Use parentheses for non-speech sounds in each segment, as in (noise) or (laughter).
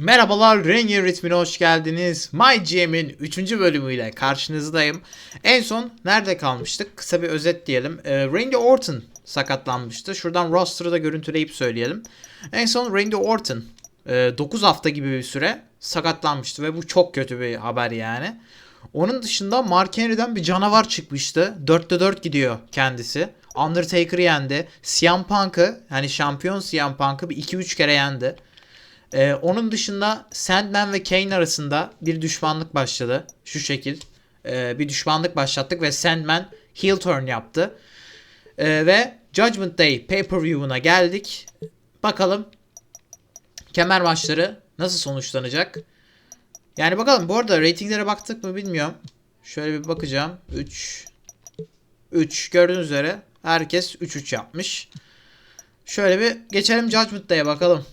Merhabalar Ranger ritmine hoş geldiniz. My GM'in 3. bölümüyle karşınızdayım. En son nerede kalmıştık? Kısa bir özet diyelim. Ee, Randy Orton sakatlanmıştı. Şuradan roster'ı da görüntüleyip söyleyelim. En son Randy Orton e, 9 hafta gibi bir süre sakatlanmıştı ve bu çok kötü bir haber yani. Onun dışında Mark Henry'den bir canavar çıkmıştı. 4'te 4 gidiyor kendisi. Undertaker'ı yendi. CM Punk'ı yani şampiyon CM Punk'ı bir 2-3 kere yendi. Ee, onun dışında Sandman ve Kane arasında bir düşmanlık başladı. Şu şekil. Ee, bir düşmanlık başlattık ve Sandman heel turn yaptı. Ee, ve Judgment Day pay-per-view'una geldik. Bakalım kemer maçları nasıl sonuçlanacak? Yani bakalım. Bu arada ratinglere baktık mı bilmiyorum. Şöyle bir bakacağım. 3 3 gördüğünüz üzere herkes 3-3 yapmış. Şöyle bir geçelim Judgment Day'e bakalım.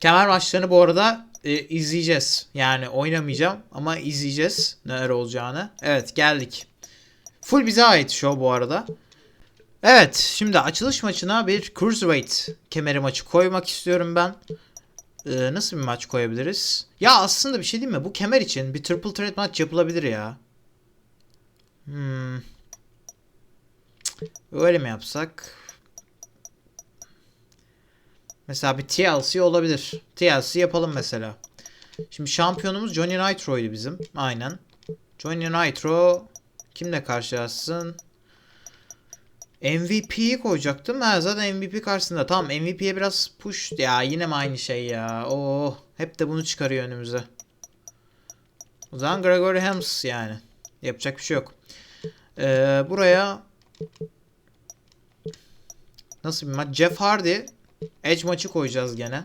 Kemer maçlarını bu arada e, izleyeceğiz. Yani oynamayacağım ama izleyeceğiz neler olacağını. Evet geldik. Full bize ait show bu arada. Evet şimdi açılış maçına bir Cruiserweight kemeri maçı koymak istiyorum ben. Ee, nasıl bir maç koyabiliriz? Ya aslında bir şey değil mi? Bu kemer için bir triple threat maç yapılabilir ya. Hmm. Öyle mi yapsak? Mesela bir TLC olabilir. TLC yapalım mesela. Şimdi şampiyonumuz Johnny Nitro'ydu bizim. Aynen. Johnny Nitro kimle karşılaşsın? MVP'yi koyacaktım. Ha, zaten MVP karşısında. Tamam MVP'ye biraz push. Ya yine mi aynı şey ya? Oo, hep de bunu çıkarıyor önümüze. O zaman Gregory Helms yani. Yapacak bir şey yok. Ee, buraya nasıl bir maç? Jeff Hardy Edge maçı koyacağız gene.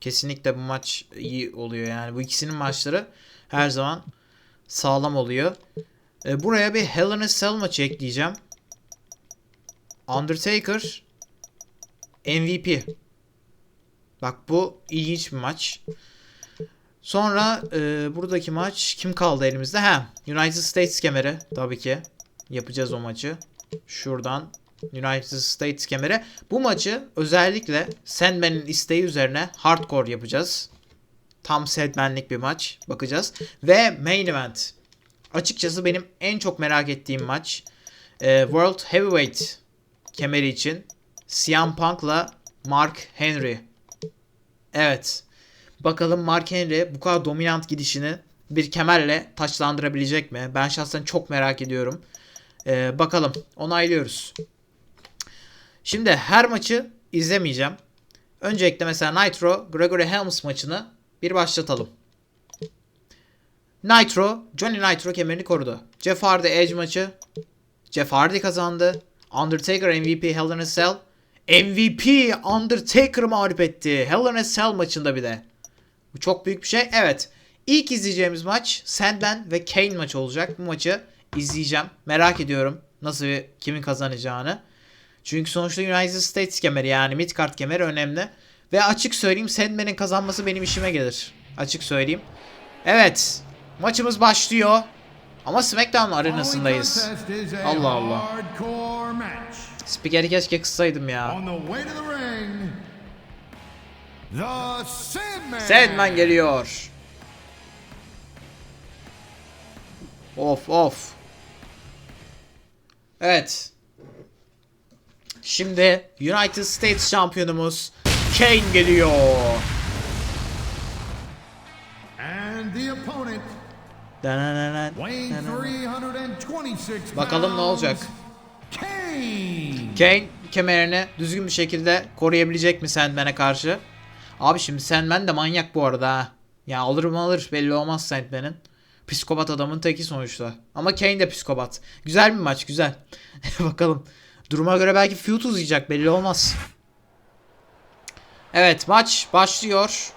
Kesinlikle bu maç iyi oluyor yani. Bu ikisinin maçları her zaman sağlam oluyor. Ee, buraya bir Hell in a Cell maçı ekleyeceğim. Undertaker MVP. Bak bu ilginç bir maç. Sonra e, buradaki maç kim kaldı elimizde? Ha, United States kemeri tabii ki. Yapacağız o maçı. Şuradan United States kemeri. Bu maçı özellikle Sandman'in isteği üzerine hardcore yapacağız. Tam Sandman'lik bir maç. Bakacağız. Ve main event. Açıkçası benim en çok merak ettiğim maç. e, World Heavyweight kemeri için CM Punk'la Mark Henry. Evet. Bakalım Mark Henry bu kadar dominant gidişini bir kemerle taçlandırabilecek mi? Ben şahsen çok merak ediyorum. Ee, bakalım. Onaylıyoruz. Şimdi her maçı izlemeyeceğim. Öncelikle mesela Nitro Gregory Helms maçını bir başlatalım. Nitro, Johnny Nitro kemerini korudu. Jeff Hardy Edge maçı. Jeff Hardy kazandı. Undertaker MVP Hell in a Cell. MVP Undertaker mağlup etti. Hell in a Cell maçında bir de. Bu çok büyük bir şey. Evet. İlk izleyeceğimiz maç Sandman ve Kane maçı olacak. Bu maçı izleyeceğim. Merak ediyorum nasıl kimin kazanacağını. Çünkü sonuçta United States kemeri yani midcard kemeri önemli. Ve açık söyleyeyim Sandman'in kazanması benim işime gelir. Açık söyleyeyim. Evet. Maçımız başlıyor. Ama SmackDown arenasındayız. Allah Allah. Spikeri keşke kıssaydım ya. Sandman. Sandman geliyor. Of of. Evet. Şimdi United States şampiyonumuz Kane geliyor. And the opponent, Danananan, weighing danananan. 326 Bakalım ne olacak? Kane. Kane kemerini düzgün bir şekilde koruyabilecek mi Sandman'e karşı? Abi şimdi Sandman de manyak bu arada ha. Ya alır mı alır belli olmaz Sandman'in. Psikopat adamın teki sonuçta. Ama Kane de psikopat. Güzel bir maç güzel. (laughs) Bakalım. Duruma göre belki feud uzayacak belli olmaz. Evet maç başlıyor.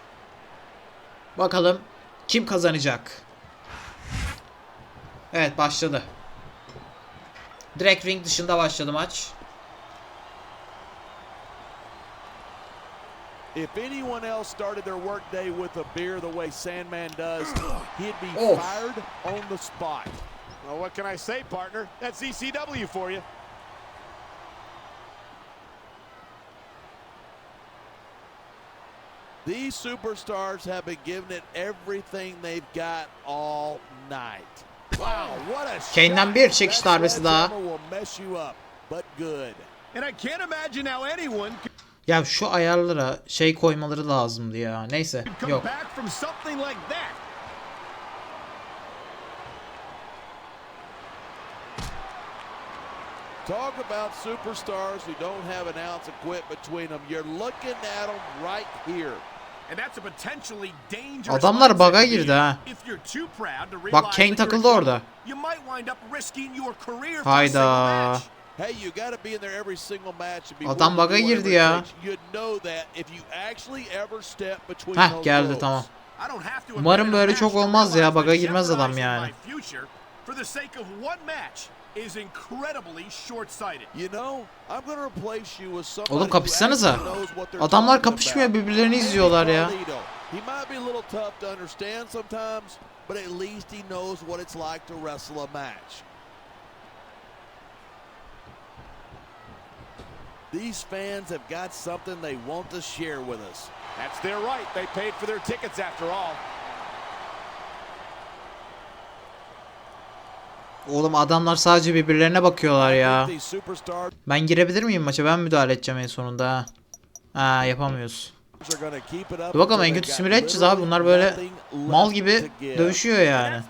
Bakalım kim kazanacak? Evet başladı. Direkt ring dışında başladı maç. If anyone else started their workday with a beer the way Sandman does, he'd be Oh. fired on the spot. Well, what can I say, partner? That's ECW for you. These superstars have been giving it everything they've got all night. Wow, what a Kane'den bir çekiş That darbesi daha. mess you up, but good. And I can't imagine how anyone could Ya şu ayarlara şey koymaları lazımdı ya. Neyse yok. back from something like that. Talk about superstars who don't have an ounce of quit between them. You're looking at them right here. Adamlar baga girdi ha. If you're too proud to Bak realize Kane takıldı orada. trouble, You might wind up risking your career for a single Hayda. match. Hey, you got to be in there every single match and be Adam willing to baga girdi ya. takes. You'd know that if you actually ever step between Heh those geldi tamam. Umarım böyle çok olmaz ya, baga girmez adam yani. İs incredibly short-sighted. You know, I'm going to replace you with somebody Oğlum kapışsanıza. actually knows what they're Adamlar kapışmıyor birbirlerini izliyorlar ya. He might be a little tough to understand sometimes, but at least he knows what it's like to wrestle a match. These fans have got something they want to share with us. That's their right. They paid for their tickets after all. Oğlum adamlar sadece birbirlerine bakıyorlar ya. Ben girebilir miyim maça? Ben müdahale edeceğim en sonunda ha. Ha yapamıyoruz. Dur bakalım en kötü simüle edeceğiz abi. Bunlar böyle mal gibi dövüşüyor yani.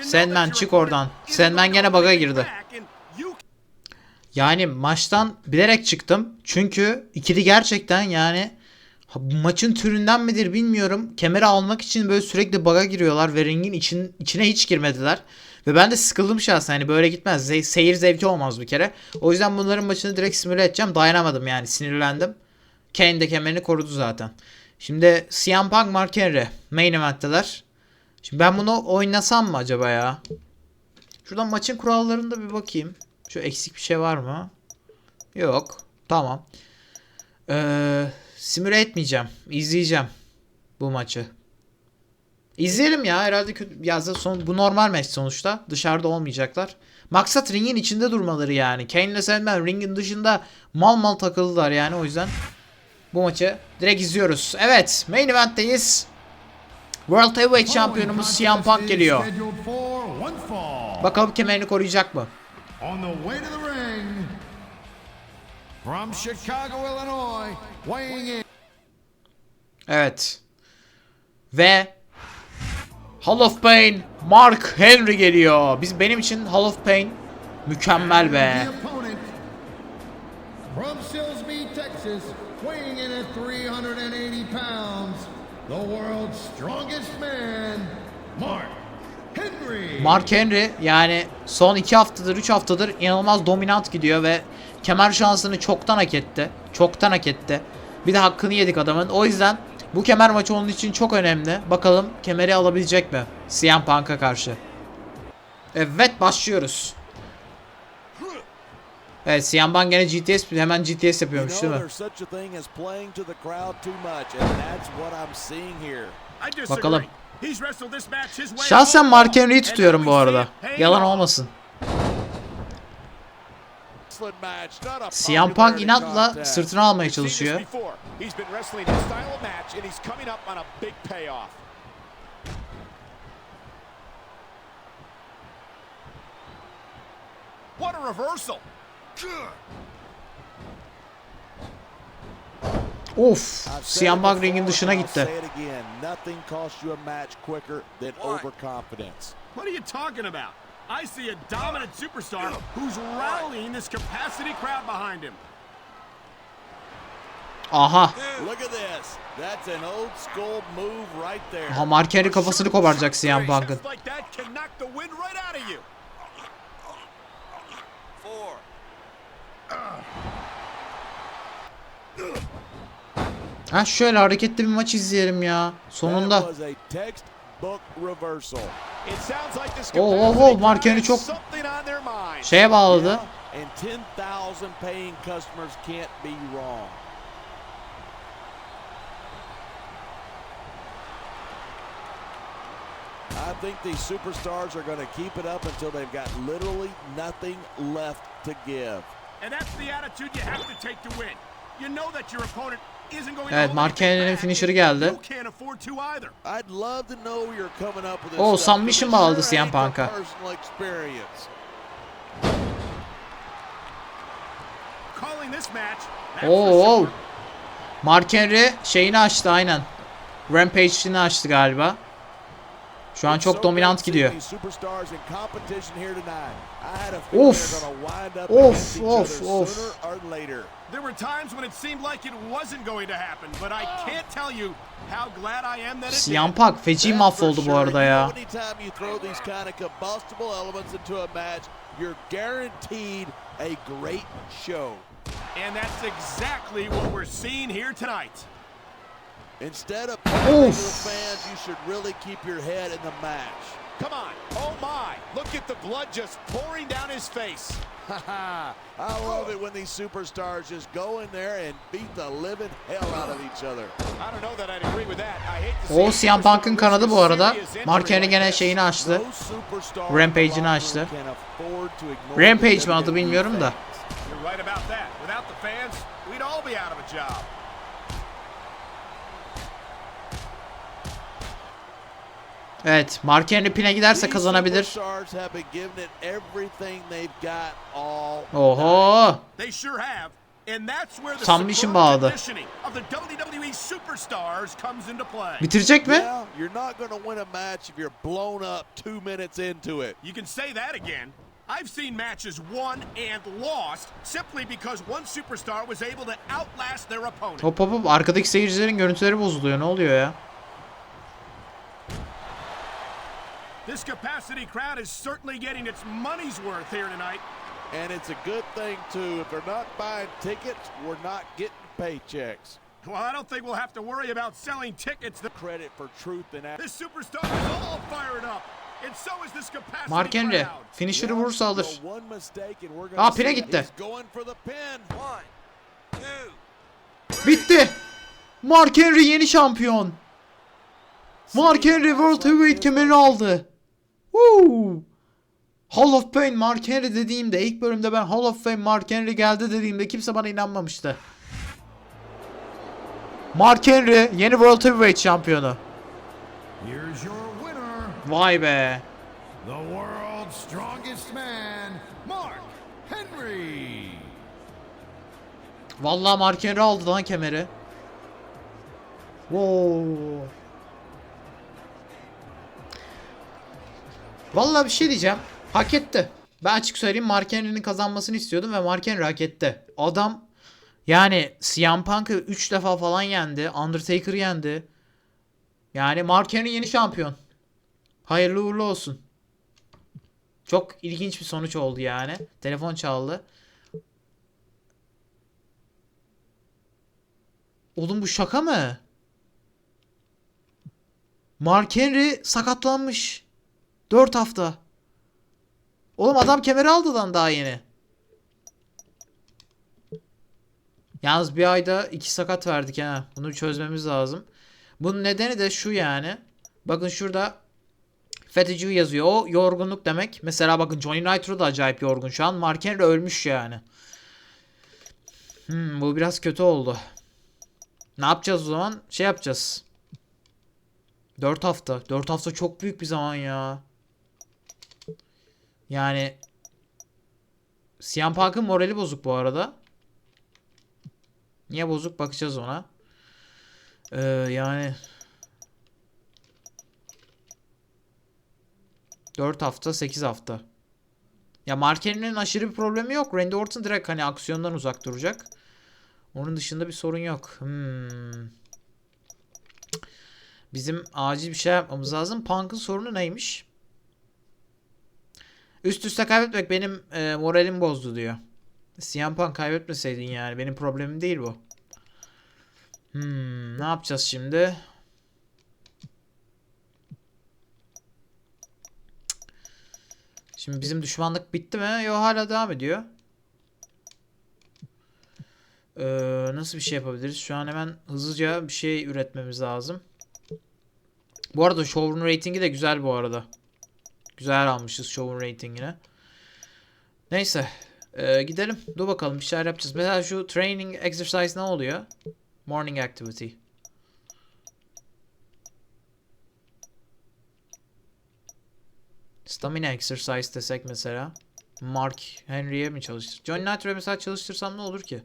Sandman, çık oradan. Sandman gene right girdi. Yani maçtan bilerek çıktım. Çünkü ikili gerçekten yani maçın türünden midir bilmiyorum. Kemeri almak için böyle sürekli baga giriyorlar ve ringin için, içine hiç girmediler. Ve ben de sıkıldım şahsen. Hani böyle gitmez. Ze- seyir zevki olmaz bir kere. O yüzden bunların maçını direkt simüle edeceğim. Dayanamadım yani sinirlendim. Kane de kemerini korudu zaten. Şimdi CM Punk Mark Henry main event'teler. Şimdi ben bunu oynasam mı acaba ya? Şuradan maçın kurallarında bir bakayım. Şu eksik bir şey var mı? Yok. Tamam. Ee, simüle etmeyeceğim. İzleyeceğim bu maçı. İzleyelim ya herhalde kötü. Ya zaten son, bu normal maç sonuçta. Dışarıda olmayacaklar. Maksat ringin içinde durmaları yani. Kane ile Sandman ringin dışında mal mal takıldılar yani o yüzden bu maçı direkt izliyoruz. Evet main event'teyiz. World Heavyweight şampiyonumuz CM Punk geliyor. Bakalım kemerini koruyacak mı? On the way to the from Chicago, Illinois, weighing in Evet. Ve Hall of Pain Mark Henry geliyor. Biz benim için Hall of Pain mükemmel be. from Silsbee, Texas, weighing in at 380 pounds, the world's strongest man, Mark Henry. Mark Henry yani son 2 haftadır 3 haftadır inanılmaz dominant gidiyor ve kemer şansını çoktan hak etti. Çoktan hak etti. Bir de hakkını yedik adamın. O yüzden bu kemer maçı onun için çok önemli. Bakalım kemeri alabilecek mi? CM Punk'a karşı. Evet başlıyoruz. Evet CM Punk gene GTS hemen GTS yapıyormuş değil mi? Bakalım. Şahsen Mark Henry'i tutuyorum bu arada. Yalan olmasın. Excellent match, not a CM Punk inatla sırtına almaya çalışıyor. What a reversal. Of. CM Punk ringin dışına gitti. Nothing costs you a match quicker than overconfidence. What are you talking about? I see a dominant superstar who's rallying this capacity crowd behind him. Aha. Look at this. That's an old school move right there. Aha Mark Henry kafasını koparacak CM Punk'ın. Shots like that can knock the wind right out of you. Four. Ha şöyle hareketli bir maç izleyelim ya. That Sonunda. Was a textbook reversal. It sounds like this Oh, oh, capacity oh, Mark crowd Henry has çok- something on their mind. Şeye bağladı. And 10,000 paying customers can't be wrong. I think these superstars are going to keep it up until they've got literally nothing left to give. And that's the attitude you have to take to win. You know that your opponent isn't going to Evet, hold Mark anything Henry'nin back. finisher'ı geldi. Stuff, submission bağladı CM Punk'a. Oo. Mark Henry şeyini açtı aynen. Rampage'ini açtı galiba. Şu an çok dominant gidiyor. Of. Of, of, of. There were times when it seemed like it wasn't going to happen, but I can't tell you how glad I am that it. Punk feci mahvoldu bu arada ya. you're guaranteed a great show. And that's exactly what we're seeing here tonight. Instead of the fans, you should really keep your head in the match. Come on. Oh, my. Look at the blood just pouring down his face. I love it when these superstars just go in there and beat the living hell out of each other. I don't know that I'd agree with that. I hate to O see CM Punk'ın kanadı bu arada. Mark Henry gene şeyini açtı. Rampage'ini açtı. Rampage mi adı bilmiyorum da. You're right about that. Without the fans, we'd all be out of a job. Evet Mark Henry pine giderse kazanabilir. Oho. Submission superb bağladı. Bitirecek mi? I've seen matches won and lost simply because one superstar was able to outlast their opponent. Hop hop hop arkadaki seyircilerin görüntüleri bozuluyor. Ne oluyor ya? This capacity crowd is certainly getting its money's worth here tonight. And it's a good thing, too. If they're not buying tickets, we're not getting paychecks. Well, I don't think we'll have to worry about selling tickets. The- Credit for truth and This superstar is all fired up. And so is this capacity Mark Henry crowd. finisher'ı vurursa alır. One mistake and we're Aa, pine gitti. he's going for the pin. One, two. Bitti. Mark Henry yeni şampiyon. Mark Henry World Heavyweight kemerini aldı. Woo! Hall of Fame Mark Henry dediğimde ilk bölümde ben Hall of Fame Mark Henry geldi dediğimde kimse bana inanmamıştı. Mark Henry yeni World Heavyweight şampiyonu. Here's your winner, Vay be. the world's strongest man, Mark Henry. Vallahi Mark Henry aldı lan kemeri. Wow. Vallahi bir şey diyeceğim. Hak etti. Ben açık söyleyeyim Mark Henry'nin kazanmasını istiyordum ve Mark Henry hak etti. Adam yani CM Punk'ı 3 defa falan yendi. Undertaker'ı yendi. Yani Mark Henry yeni şampiyon. Hayırlı uğurlu olsun. Çok ilginç bir sonuç oldu yani. Telefon çaldı. Oğlum bu şaka mı? Mark Henry sakatlanmış. 4 hafta. Oğlum adam kemeri aldı lan daha yeni. Yalnız bir ayda iki sakat verdik ha. Bunu çözmemiz lazım. Bunun nedeni de şu yani. Bakın şurada fatigue yazıyor. O yorgunluk demek. Mesela bakın Johnny Nitro da acayip yorgun şu an. Mark Henry ölmüş yani. Hmm, bu biraz kötü oldu. Ne yapacağız o zaman? Şey yapacağız. 4 hafta. 4 hafta çok büyük bir zaman ya. Yani CM Punk'ın morali bozuk bu arada. Niye bozuk bakacağız ona. Ee, yani 4 hafta 8 hafta. Ya Mark Henry'nin aşırı bir problemi yok. Randy Orton direkt hani aksiyondan uzak duracak. Onun dışında bir sorun yok. Hmm. Bizim acil bir şey yapmamız lazım. Punk'ın sorunu neymiş? Üst üste kaybetmek benim e, moralim bozdu diyor. CM Punk kaybetmeseydin yani. Benim problemim değil bu. Hmm, ne yapacağız şimdi? Şimdi bizim düşmanlık bitti mi? Yok hala devam ediyor. Ee, nasıl bir şey yapabiliriz? Şu an hemen hızlıca bir şey üretmemiz lazım. Bu arada showroom ratingi de güzel bu arada. Güzel almışız showroom ratingini. Neyse. Ee, gidelim. Dur bakalım bir şeyler yapacağız. Mesela şu training exercise ne oluyor? Morning activity. Stamina exercise desek mesela. Mark Henry'e mi çalıştır? John Nitro'ya mesela çalıştırsam ne olur ki?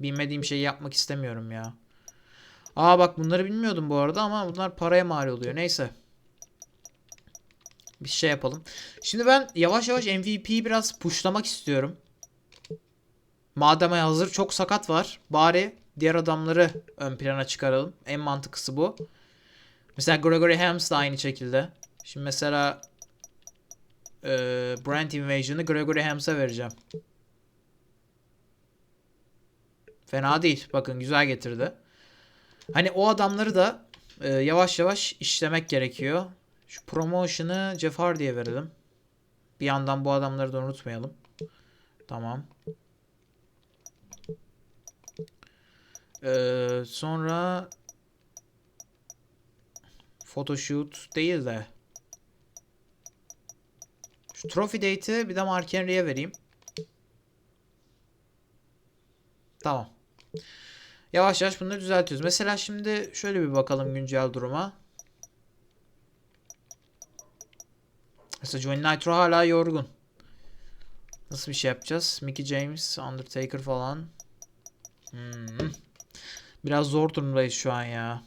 Bilmediğim şeyi yapmak istemiyorum ya. Aa bak bunları bilmiyordum bu arada ama bunlar paraya mal oluyor. Neyse. Bir şey yapalım. Şimdi ben yavaş yavaş MVP'yi biraz pushlamak istiyorum. Madem hazır çok sakat var. Bari diğer adamları ön plana çıkaralım. En mantıklısı bu. Mesela Gregory Helms da aynı şekilde. Şimdi mesela e, Brand Invasion'ı Gregory Helms'e vereceğim. Fena değil. Bakın güzel getirdi. Hani o adamları da e, yavaş yavaş işlemek gerekiyor. Şu promotion'ı Jeff Hardy'ye verelim. Bir yandan bu adamları da unutmayalım. Tamam. Ee, sonra photoshoot değil de şu trophy date'i bir de Mark Henry'e vereyim. Tamam. Yavaş yavaş bunları düzeltiyoruz. Mesela şimdi şöyle bir bakalım güncel duruma. Mesela Johnny Nitro hala yorgun. Nasıl bir şey yapacağız? Mickey James, Undertaker falan. Hmm. Biraz zor durumdayız şu an ya.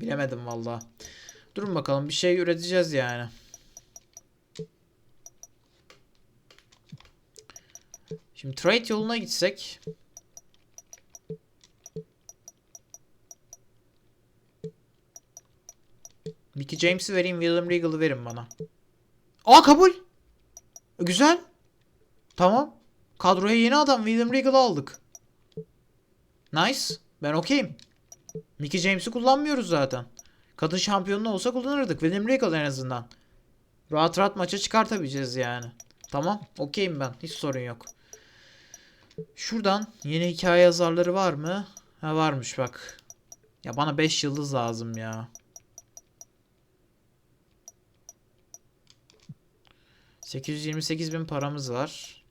Bilemedim valla. Durun bakalım bir şey üreteceğiz yani. Şimdi trade yoluna gitsek. Mickey James'i vereyim, William Regal'ı verin bana. Aa kabul. Güzel. Tamam. Kadroya yeni adam William Regal'ı aldık. Nice. Ben okeyim. Mickey James'i kullanmıyoruz zaten. Kadın şampiyonu olsa kullanırdık. William Regal en azından. Rahat rahat maça çıkartabileceğiz yani. Tamam. Okeyim ben. Hiç sorun yok. Şuradan yeni hikaye yazarları var mı? Ha varmış bak. Ya bana 5 yıldız lazım ya. 828 bin paramız var.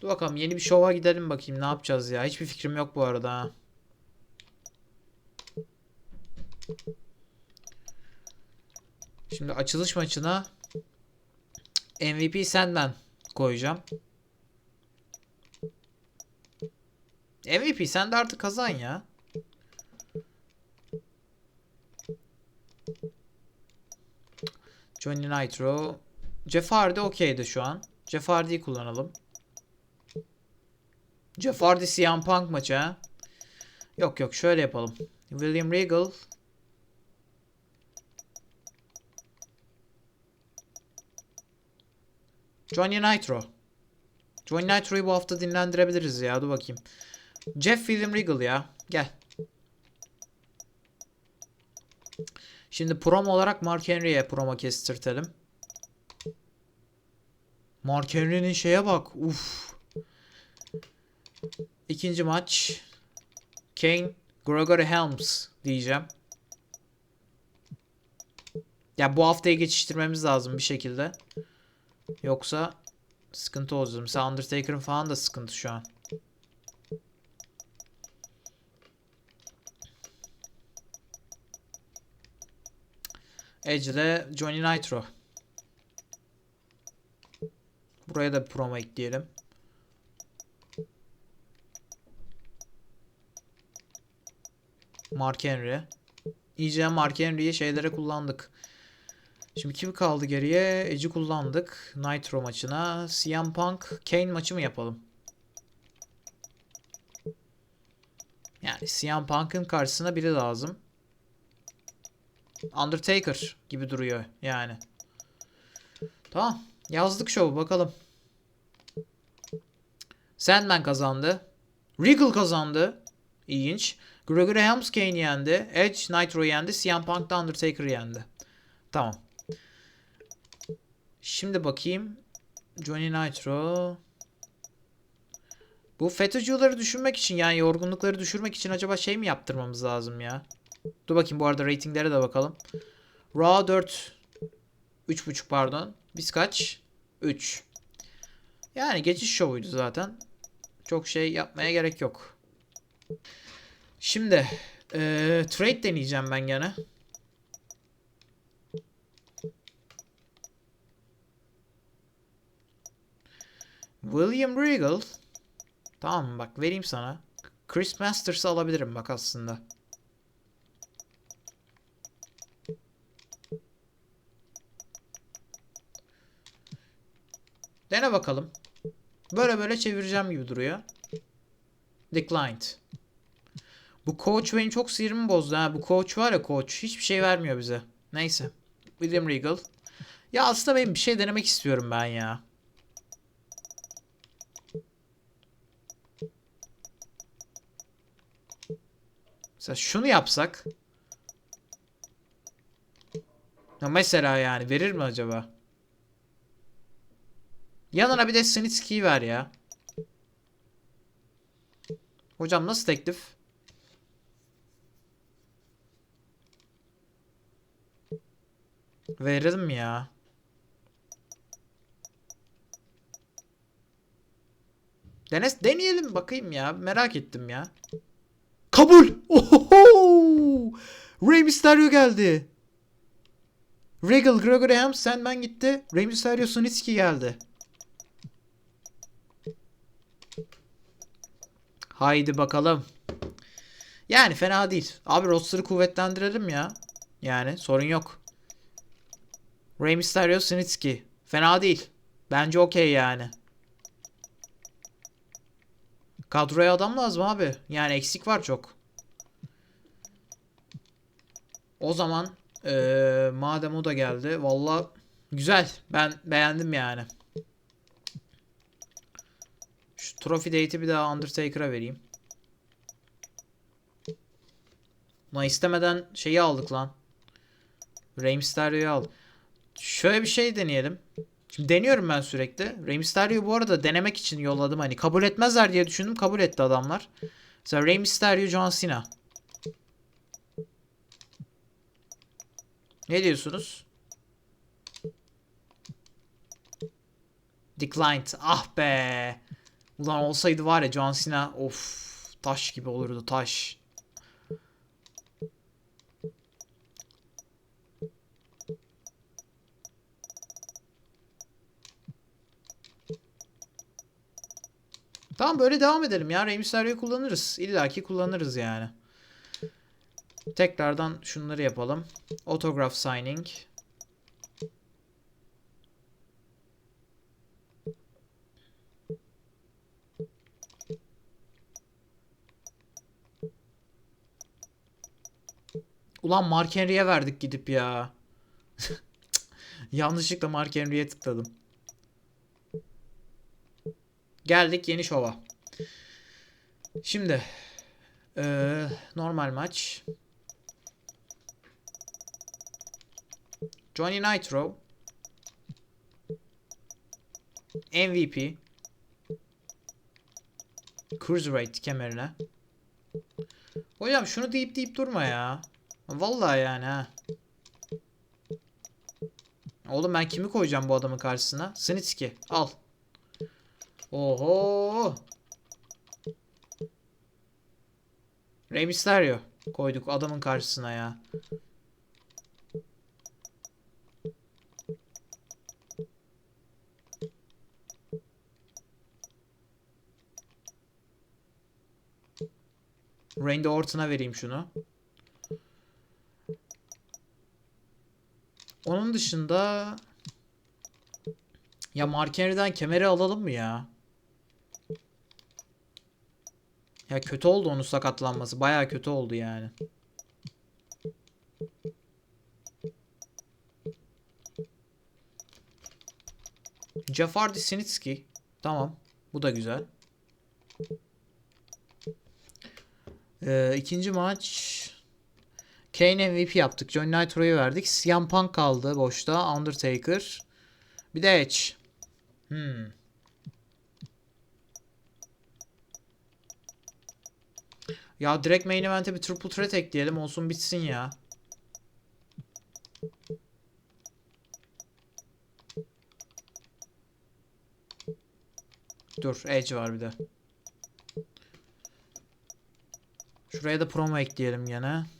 Dur bakalım yeni bir şova gidelim bakayım ne yapacağız ya. Hiçbir fikrim yok bu arada. Şimdi açılış maçına MVP Sandman koyacağım. MVP sen de artık kazan ya. Johnny Nitro. Jeff Hardy okeydi şu an. Jeff Hardy'yi kullanalım. Jeff Hardy CM Punk maçı ha. Yok yok şöyle yapalım. William Regal. Johnny Nitro. Johnny Nitro'yu bu hafta dinlendirebiliriz ya. Dur bakayım. Jeff William Regal ya. Gel. Şimdi promo olarak Mark Henry'e promo kestirtelim. Mark Henry'nin şeye bak. Uf. İkinci maç. Kane, Gregory Helms diyeceğim. Ya bu haftayı geçiştirmemiz lazım bir şekilde. Yoksa sıkıntı olacak. Mesela Undertaker'ın falan da sıkıntı şu an. Edge ile Johnny Nitro. Buraya da bir promo ekleyelim. Mark Henry. İyice Mark Henry'yi şeylere kullandık. Şimdi kim kaldı geriye? Edge'i kullandık. Nitro maçına. CM Punk Kane maçı mı yapalım? Yani CM Punk'ın karşısına biri lazım. Undertaker gibi duruyor yani. Tamam. Yazdık şovu bakalım. Sandman kazandı. Regal kazandı. İlginç. Gregory Helms Kane yendi. Edge Nitro yendi. CM Punk da Undertaker yendi. Tamam. Şimdi bakayım. Johnny Nitro. Bu FETÖ'cüleri düşürmek için yani yorgunlukları düşürmek için acaba şey mi yaptırmamız lazım ya? Dur bakayım bu arada ratinglere de bakalım. Raw 4 3.5 pardon. Biz kaç? 3. Yani geçiş şovuydu zaten. Çok şey yapmaya gerek yok. Şimdi eee, trade deneyeceğim ben gene. William Regal. Tamam bak vereyim sana. Chris Masters'ı alabilirim bak aslında. Dene bakalım. Böyle böyle çevireceğim gibi duruyor. Declined. Bu coach benim çok sinirimi bozdu ha. Bu coach var ya coach. Hiçbir şey vermiyor bize. Neyse. William Regal. Ya aslında benim bir şey denemek istiyorum ben ya. Mesela şunu yapsak. Ya mesela yani verir mi acaba? Yanına bir de Snitsky'yi ver ya. Hocam nasıl teklif? Verelim ya. Denes deneyelim bakayım ya. Merak ettim ya. Kabul. Ohoho! Rey Mysterio geldi. Regal, Gregory Ham, Sandman gitti. Rey Mysterio, Snitsky geldi. Haydi bakalım. Yani fena değil. Abi roster'ı kuvvetlendirelim ya. Yani sorun yok. Rey Mysterio, Snitsky. Fena değil. Bence okey yani. Kadroya adam lazım abi. Yani eksik var çok. O zaman eee, madem o da geldi. Valla güzel. Ben beğendim yani. Şu trophy date'i bir daha Undertaker'a vereyim. Lan istemeden şeyi aldık lan. Rey Mysterio'yu aldık. Şöyle bir şey deneyelim. Şimdi deniyorum ben sürekli. Rey Mysterio'yu bu arada denemek için yolladım. Hani kabul etmezler diye düşündüm. Kabul etti adamlar. Mesela Rey Mysterio, John Cena. Ne diyorsunuz? Declined. Ah be. Ulan olsaydı var ya John Cena of taş gibi olurdu taş. Tamam böyle devam edelim ya. Rey Mysterio'yu kullanırız. İlla ki kullanırız yani. Tekrardan şunları yapalım. Autograph signing. Ulan Mark Henry'e verdik gidip ya. (laughs) Yanlışlıkla Mark Henry'e tıkladım. Geldik yeni şova. Şimdi eee, normal maç. Johnny Nitro MVP Cruiserweight kemerine. Hocam şunu deyip deyip durma ya. Vallahi yani ha. Oğlum ben kimi koyacağım bu adamın karşısına? Snitsky. Al. Oho. Rey Mysterio koyduk adamın karşısına ya. Randy Orton'a vereyim şunu. Onun dışında ya Mark Henry'den kemeri alalım mı ya? Ya kötü oldu onun sakatlanması. Baya kötü oldu yani. Jeff Hardy Sinitsky. Tamam. Bu da güzel. Ee, ikinci maç Kane MVP yaptık. John Nitro'yu verdik. CM Punk kaldı boşta. Undertaker. Bir de Edge. Hmm. Ya direkt main event'e bir triple threat ekleyelim olsun bitsin ya. Dur Edge var bir de. Şuraya da promo ekleyelim gene.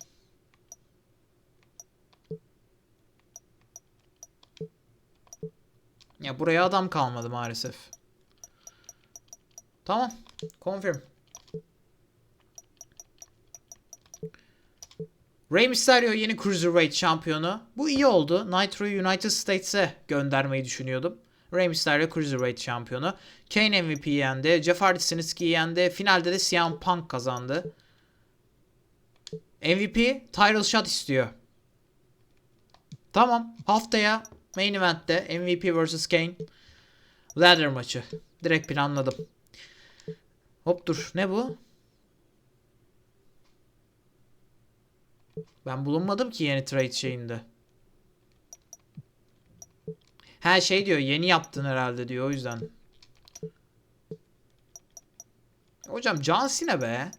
Ya buraya adam kalmadı maalesef. Tamam. Confirm. Rey Mysterio yeni Cruiserweight şampiyonu. Bu iyi oldu. Nitro'yu United States'e göndermeyi düşünüyordum. Rey Mysterio Cruiserweight şampiyonu. Kane MVP'yi yendi. Jeff Hardy Snitsky'yi yendi. Finalde de CM Punk kazandı. MVP title shot istiyor. Tamam. Haftaya main event'te MVP vs Kane ladder maçı. Direkt planladım. Hop dur. Ne bu? Ben bulunmadım ki yeni trade şeyinde. Her şey diyor yeni yaptın herhalde diyor o yüzden. Hocam John Cena be.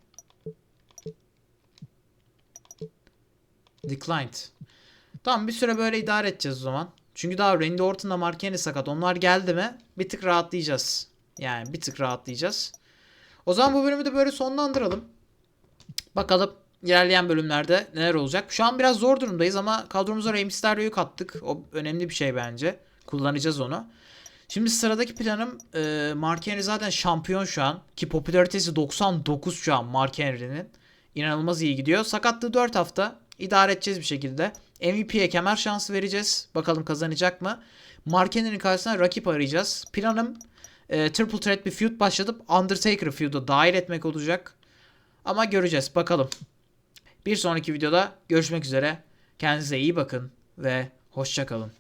Declined. Tamam bir süre böyle idare edeceğiz o zaman. Çünkü daha Randy Orton'la Mark Henry sakat. Onlar geldi mi bir tık rahatlayacağız. Yani bir tık rahatlayacağız. O zaman bu bölümü de böyle sonlandıralım. Bakalım ilerleyen bölümlerde neler olacak. Şu an biraz zor durumdayız ama kadromuza Rey Mysterio'yu kattık. O önemli bir şey bence. Kullanacağız onu. Şimdi sıradaki planım e, Mark Henry zaten şampiyon şu an. Ki popülaritesi 99 şu an Mark Henry'nin. İnanılmaz iyi gidiyor. Sakatlığı 4 hafta. idare edeceğiz bir şekilde. MVP'ye kemer şansı vereceğiz. Bakalım kazanacak mı? Mark Henry'nin karşısına rakip arayacağız. Planım e, Triple Threat bir feud başlatıp Undertaker'ı feud'a dahil etmek olacak. Ama göreceğiz. Bakalım. Bir sonraki videoda görüşmek üzere. Kendinize iyi bakın ve hoşçakalın.